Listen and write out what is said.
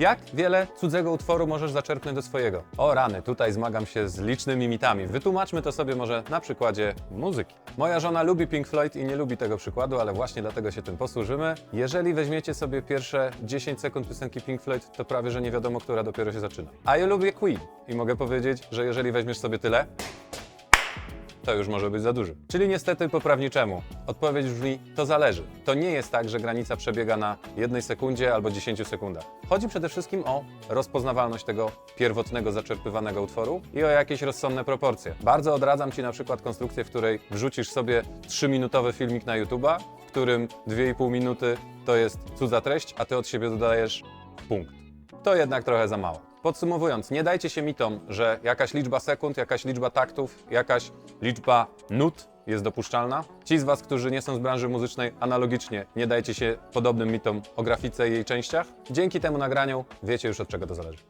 Jak wiele cudzego utworu możesz zaczerpnąć do swojego? O rany, tutaj zmagam się z licznymi mitami. Wytłumaczmy to sobie może na przykładzie muzyki. Moja żona lubi Pink Floyd i nie lubi tego przykładu, ale właśnie dlatego się tym posłużymy. Jeżeli weźmiecie sobie pierwsze 10 sekund piosenki Pink Floyd, to prawie że nie wiadomo, która dopiero się zaczyna. A ja lubię Queen i mogę powiedzieć, że jeżeli weźmiesz sobie tyle, to już może być za dużo. Czyli niestety po prawniczemu. Odpowiedź brzmi, to zależy. To nie jest tak, że granica przebiega na jednej sekundzie albo 10 sekundach. Chodzi przede wszystkim o rozpoznawalność tego pierwotnego zaczerpywanego utworu i o jakieś rozsądne proporcje. Bardzo odradzam Ci na przykład konstrukcję, w której wrzucisz sobie 3-minutowy filmik na YouTube'a, w którym 2,5 minuty to jest cudza treść, a Ty od siebie dodajesz punkt. To jednak trochę za mało. Podsumowując, nie dajcie się mitom, że jakaś liczba sekund, jakaś liczba taktów, jakaś liczba nut jest dopuszczalna. Ci z Was, którzy nie są z branży muzycznej, analogicznie nie dajcie się podobnym mitom o grafice i jej częściach. Dzięki temu nagraniu wiecie już od czego to zależy.